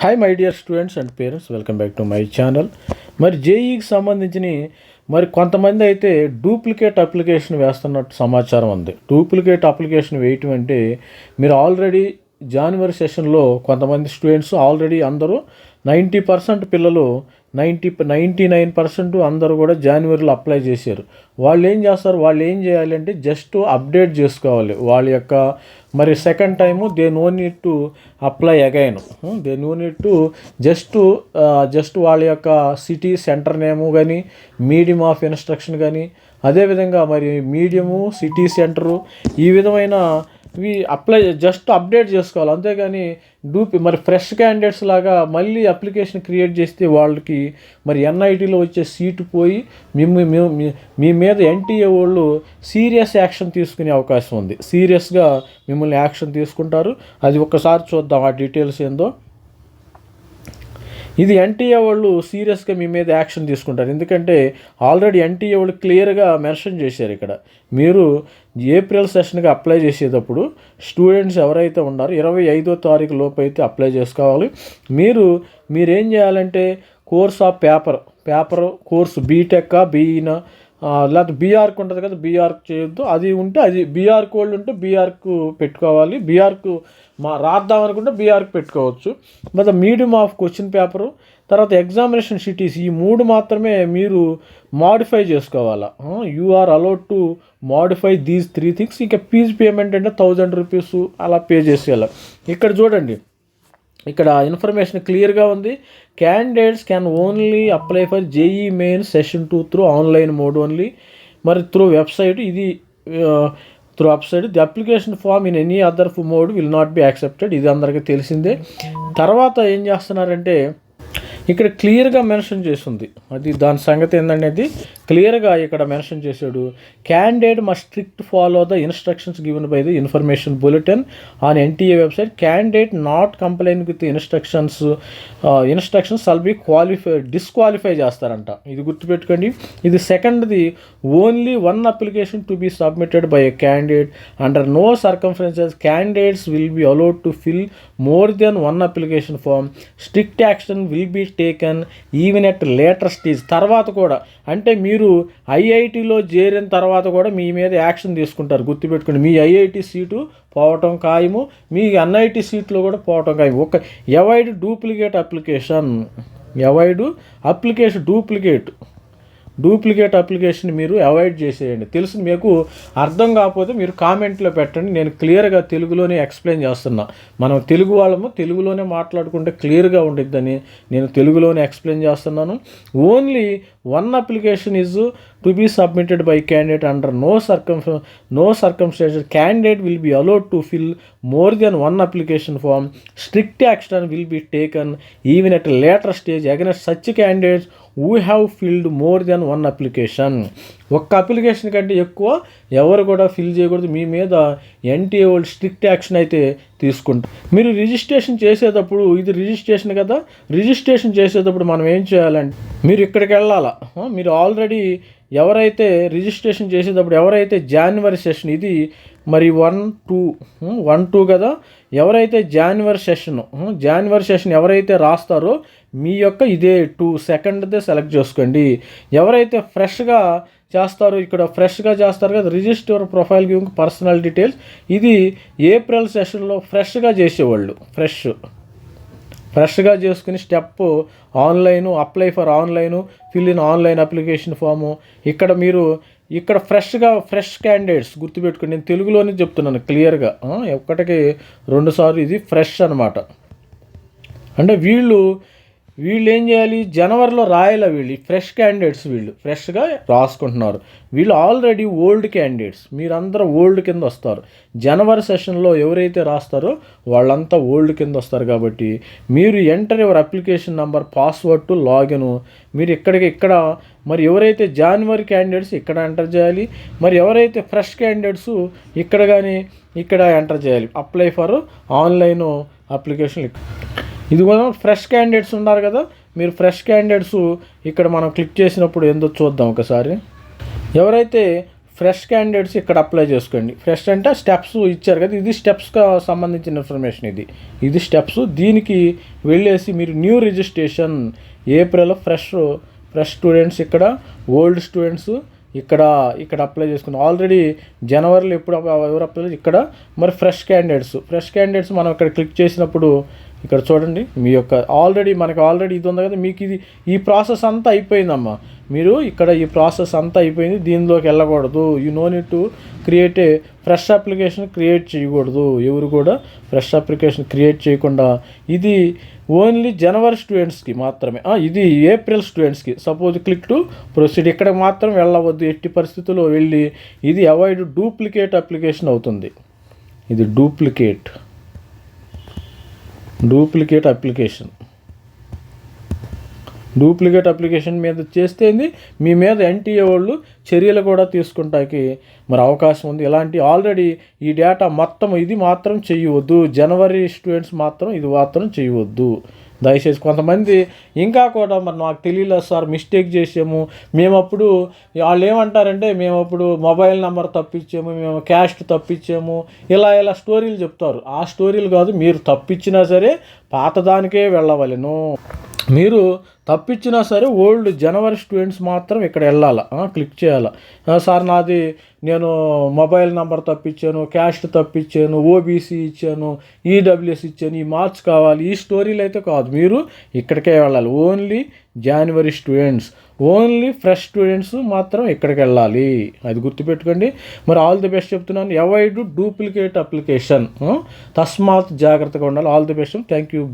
Hi my dear students and parents welcome back to my channel మరి జేఈకి సంబంధించిన మరి కొంతమంది అయితే డూప్లికేట్ అప్లికేషన్ వేస్తున్నట్టు సమాచారం ఉంది. డూప్లికేట్ అప్లికేషన్ వేయటం అంటే మీరు ఆల్రెడీ జనవరి సెషన్లో కొంతమంది స్టూడెంట్స్ ఆల్రెడీ అందరూ నైంటీ పర్సెంట్ పిల్లలు నైంటీ నైంటీ నైన్ పర్సెంట్ అందరూ కూడా జనవరిలో అప్లై చేశారు. వాళ్ళు ఏం చేస్తారు? వాళ్ళు ఏం చేయాలి అంటే జస్ట్ అప్డేట్ చేసుకోవాలి. వాళ్ళ యొక్క మరి second time they no need to apply again they no need to just just వాళ్ళ యొక్క సిటీ సెంటర్ నేము కానీ మీడియం ఆఫ్ ఇన్స్ట్రక్షన్ కానీ అదేవిధంగా మరి మీడియము సిటీ సెంటరు ఈ విధమైన ఇవి అప్లై జస్ట్ అప్డేట్ చేసుకోవాలి. అంతేగాని డూపి మరి ఫ్రెష్ క్యాండిడేట్స్ లాగా మళ్ళీ అప్లికేషన్ క్రియేట్ చేస్తే వాళ్ళకి మరి ఎన్ఐటీలో వచ్చే సీటు పోయి మేము మీ- మీ- మీ మీద ఎన్టీఏ వాళ్ళు సీరియస్ యాక్షన్ తీసుకునే అవకాశం ఉంది. సీరియస్గా మిమ్మల్ని యాక్షన్ తీసుకుంటారు. అది ఒక్కసారి చూద్దాం ఆ డీటెయిల్స్ ఏందో. ఇది ఎన్టీఏ వాళ్ళు సీరియస్గా మీ మీద యాక్షన్ తీసుకుంటారు. ఎందుకంటే ఆల్రెడీ ఎన్టీఏ వాళ్ళు క్లియర్గా మెన్షన్ చేశారు ఇక్కడ. మీరు ఏప్రిల్ సెషన్కి అప్లై చేసేటప్పుడు స్టూడెంట్స్ ఎవరైతే ఉన్నారో ఇరవై ఐదో తారీఖు లోపు అయితే అప్లై చేసుకోవాలి. మీరు మీరేం చేయాలంటే course of paper paper course BTech బీఈనా లేకపోతే బీఆర్క్ ఉంటుంది కదా బీఆర్క్ చేయొద్దు. అది ఉంటే అది బీఆర్క్ వాళ్ళు ఉంటే బీఆర్కు పెట్టుకోవాలి. బీఆర్కు మా రాద్దాం అనుకుంటే బీఆర్క్ పెట్టుకోవచ్చు. మరి మీడియం ఆఫ్ క్వశ్చన్ పేపరు తర్వాత ఎగ్జామినేషన్ సిటీస్ ఈ మూడు మాత్రమే మీరు మాడిఫై చేసుకోవాలా? You are allowed to modify these three things ఇంకా ఫీజు పేమెంట్ అంటే థౌజండ్ రూపీస్ అలా పే చేసేయాలి? ఇక్కడ చూడండి. ఇక్కడ ఇన్ఫర్మేషన్ క్లియర్గా ఉంది. Candidates can only apply for JEE main session two through online mode only మరి త్రూ వెబ్సైట్ ఇది through website the application form in any other mode will not be accepted ఇది అందరికీ తెలిసిందే. తర్వాత ఏం చేస్తున్నారంటే ఇక్కడ క్లియర్గా మెన్షన్ చేస్తుంది. అది దాని సంగతి ఏందనేది క్లియర్గా ఇక్కడ మెన్షన్ చేశాడు. Candidate must strict follow the instructions given by the information bulletin on NTA website candidate not complying with instructions instructions shall be qualify disqualify చేస్తారంట. ఇది గుర్తుపెట్టుకోండి. ఇది సెకండ్ది only one application to be submitted by a candidate under no circumferences candidates will be allowed to fill more than one application form strict action will be taken even at later stage తర్వాత కూడా అంటే మీరు ఐఐటిలో చేరిన తర్వాత కూడా మీ మీద action తీసుకుంటారు. గుర్తుపెట్టుకోండి మీ ఐఐటి సీటు పోవటం ఖాయము మీ ఎన్ఐటి సీట్లో కూడా పోవటం ఖాయం ఒక avoid duplicate application avoid application duplicate duplicate application మీరు అవాయిడ్ చేసేయండి. తెలుసు మీకు అర్థం కాకపోతే మీరు కామెంట్లో పెట్టండి. నేను క్లియర్గా తెలుగులోనే ఎక్స్ప్లెయిన్ చేస్తున్నా. మనం తెలుగు వాళ్ళము తెలుగులోనే మాట్లాడుకుంటే క్లియర్గా ఉండిద్దని నేను తెలుగులోనే ఎక్స్ప్లెయిన్ చేస్తున్నాను. Only one application is to be submitted by candidate under no circum no circumstances candidate will be allowed to fill more than one application form strict action will be taken even at later stage against such candidates we have filled more than one application ఒక్క అప్లికేషన్ కంటే ఎక్కువ ఎవరు కూడా fill చేయకూడదు. మీ మీద NTA వాళ్ళు strict action అయితే తీసుకుంటారు. మీరు రిజిస్ట్రేషన్ చేసేటప్పుడు ఇది రిజిస్ట్రేషన్ కదా? రిజిస్ట్రేషన్ చేసేటప్పుడు మనం ఏం చేయాలంటే మీరు ఇక్కడికి వెళ్ళాలా? మీరు ఆల్రెడీ ఎవరైతే రిజిస్ట్రేషన్ చేసేటప్పుడు ఎవరైతే జాన్వరి సెషన్ ఇది మరి వన్ టూ వన్ టూ కదా ఎవరైతే జాన్వరి సెషన్ జాన్వరి సెషన్ ఎవరైతే రాస్తారో మీ యొక్క ఇదే టూ సెకండ్దే సెలెక్ట్ చేసుకోండి. ఎవరైతే ఫ్రెష్గా చేస్తారో ఇక్కడ ఫ్రెష్గా చేస్తారు కదా register profile giving personal details ఇది ఏప్రిల్ సెషన్లో ఫ్రెష్గా చేసేవాళ్ళు ఫ్రెష్ ఫ్రెష్గా చేసుకుని step online apply for online fill in online application form. ఇక్కడ మీరు ఇక్కడ ఫ్రెష్గా ఫ్రెష్ క్యాండిడేట్స్ గుర్తుపెట్టుకోండి. నేను తెలుగులోనే చెప్తున్నాను క్లియర్గా. ఒక్కటికి రెండుసార్లు ఇది ఫ్రెష్ అనమాట అంటే వీళ్ళు వీళ్ళు ఏం చేయాలి? జనవరిలో రాయాల వీళ్ళు ఫ్రెష్ క్యాండిడేట్స్ వీళ్ళు ఫ్రెష్గా రాసుకుంటున్నారు. వీళ్ళు ఆల్రెడీ ఓల్డ్ క్యాండిడేట్స్ మీరందరూ ఓల్డ్ కింద వస్తారు. జనవరి సెషన్లో ఎవరైతే రాస్తారో వాళ్ళంతా ఓల్డ్ కింద వస్తారు కాబట్టి మీరు enter your application number password to login మీరు ఇక్కడికి ఇక్కడ మరి ఎవరైతే జనవరి క్యాండిడేట్స్ ఇక్కడ ఎంటర్ చేయాలి మరి ఎవరైతే ఫ్రెష్ క్యాండిడేట్స్ ఇక్కడ కానీ ఇక్కడ ఎంటర్ చేయాలి. అప్లై ఫర్ ఆన్లైన్ అప్లికేషన్ ఇది కూడా ఫ్రెష్ క్యాండిడేట్స్ ఉన్నారు కదా. మీరు ఫ్రెష్ క్యాండిడేట్స్ ఇక్కడ మనం క్లిక్ చేసినప్పుడు ఏందో చూద్దాం ఒకసారి. ఎవరైతే ఫ్రెష్ క్యాండిడేట్స్ ఇక్కడ అప్లై చేసుకోండి. ఫ్రెష్ అంటే స్టెప్స్ ఇచ్చారు కదా. ఇది స్టెప్స్కి సంబంధించిన ఇన్ఫర్మేషన్ ఇది. ఇది స్టెప్స్ దీనికి వెళ్ళేసి మీరు new registration April fresh fresh students ఇక్కడ ఓల్డ్ స్టూడెంట్స్ ఇక్కడ ఇక్కడ అప్లై చేసుకున్నాం ఆల్రెడీ జనవరిలో ఎప్పుడు ఎవరు అప్లై ఇక్కడ మరి ఫ్రెష్ క్యాండిడేట్స్ ఫ్రెష్ క్యాండిడేట్స్ మనం ఇక్కడ క్లిక్ చేసినప్పుడు ఇక్కడ చూడండి మీ యొక్క ఆల్రెడీ మనకి ఆల్రెడీ ఇది ఉంది కదా మీకు ఇది ఈ ప్రాసెస్ అంతా అయిపోయిందమ్మా. మీరు ఇక్కడ ఈ ప్రాసెస్ అంతా అయిపోయింది దీనిలోకి వెళ్ళకూడదు. You no need to create a fresh application create చేయకూడదు. ఎవరు కూడా ఫ్రెష్ అప్లికేషన్ క్రియేట్ చేయకుండా ఇది ఓన్లీ జనవరి స్టూడెంట్స్కి మాత్రమే. ఇది ఏప్రిల్ స్టూడెంట్స్కి సపోజ్ క్లిక్ టు ప్రొసీడ్ ఇక్కడ మాత్రం వెళ్ళవద్దు. ఎట్టి పరిస్థితుల్లో వెళ్ళి ఇది అవాయిడ్ డూప్లికేట్ అప్లికేషన్ అవుతుంది. ఇది duplicate duplicate application. Duplicate application మీద చేస్తేంది మీ మీద ఎన్టీఏ వాళ్ళు చర్యలు కూడా తీసుకుంటానికి మరి అవకాశం ఉంది. ఇలాంటి ఆల్రెడీ ఈ డేటా మొత్తం ఇది మాత్రం చేయవద్దు. జనవరి స్టూడెంట్స్ మాత్రం ఇది మాత్రం చేయవద్దు. దయచేసి కొంతమంది ఇంకా కూడా మరి నాకు తెలియలేదు సార్ మిస్టేక్ చేసాము. మేము అప్పుడు వాళ్ళు ఏమంటారంటే మేము అప్పుడు మొబైల్ నెంబర్ తప్పించాము మేము క్యాస్ట్ తప్పించాము ఇలా ఇలా స్టోరీలు చెప్తారు. ఆ స్టోరీలు కాదు మీరు తప్పించినా సరే పాతదానికే వెళ్ళవలెను. మీరు తప్పించినా సరే ఓల్డ్ జనవరి స్టూడెంట్స్ మాత్రం ఇక్కడ వెళ్ళాలి? క్లిక్ చేయాలి? సార్ నాది నేను మొబైల్ నెంబర్ తప్పించాను క్యాస్ట్ తప్పించాను ఓబీసీ ఇచ్చాను ఈడబ్ల్యూఎస్ ఇచ్చాను ఈ మార్క్స్ కావాలి ఈ స్టోరీలు అయితే కాదు. మీరు ఇక్కడికే వెళ్ళాలి. Only January students only fresh students మాత్రం ఇక్కడికి వెళ్ళాలి. అది గుర్తుపెట్టుకోండి. మరి ఆల్ ది బెస్ట్ చెప్తున్నాను. Avoid duplicate application. తస్మాత్ జాగ్రత్తగా ఉండాలి. All the best. Thank you.